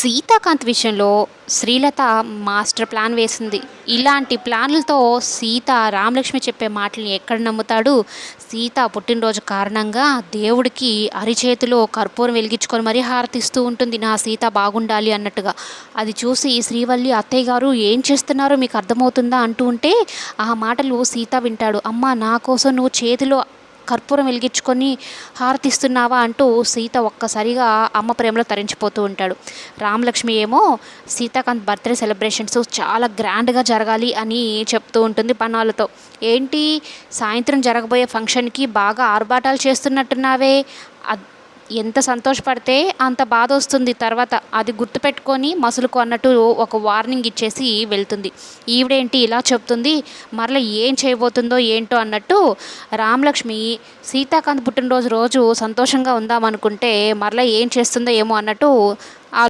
సీతాకాంత్ విషయంలో Srilatha master plan వేసింది. ఇలాంటి ప్లాన్లతో సీత రామలక్ష్మి చెప్పే మాటల్ని ఎక్కడ నమ్ముతాడు? సీత పుట్టినరోజు కారణంగా దేవుడికి అరిచేతిలో కర్పూరం వెలిగించుకొని మరీ హారతిస్తూ ఉంటుంది. నా సీత బాగుండాలి అన్నట్టుగా. అది చూసి శ్రీవల్లి అత్తయ్య గారు ఏం చేస్తున్నారో మీకు అర్థమవుతుందా? అంటూ ఉంటే ఆ మాటలు సీత వింటాడు. అమ్మ నా కోసం నువ్వు చేతిలో కర్పూరం వెలిగించుకొని హారతిస్తున్నావా అంటూ సీత ఒక్కసారిగా అమ్మ ప్రేమలో తరించిపోతూ ఉంటాడు. రామలక్ష్మి ఏమో సీతాకాంత్ బర్త్డే సెలబ్రేషన్స్ చాలా గ్రాండ్గా జరగాలి అని చెప్తూ ఉంటుంది పనాలతో ఏంటి? సాయంత్రం జరగబోయే ఫంక్షన్కి బాగా ఆర్భాటాలు చేస్తున్నట్టున్నావే? ఎంత సంతోషపడితే అంత బాధ వస్తుంది తర్వాత అది గుర్తుపెట్టుకొని మసులుకు అన్నట్టు ఒక వార్నింగ్ ఇచ్చేసి వెళ్తుంది. ఈవిడేంటి ఇలా చెప్తుంది? మరలా ఏం చేయబోతుందో ఏంటో అన్నట్టు రామలక్ష్మి సీతాకాంత్ పుట్టినరోజు రోజు సంతోషంగా ఉందామనుకుంటే మరలా ఏం చేస్తుందో ఏమో అన్నట్టు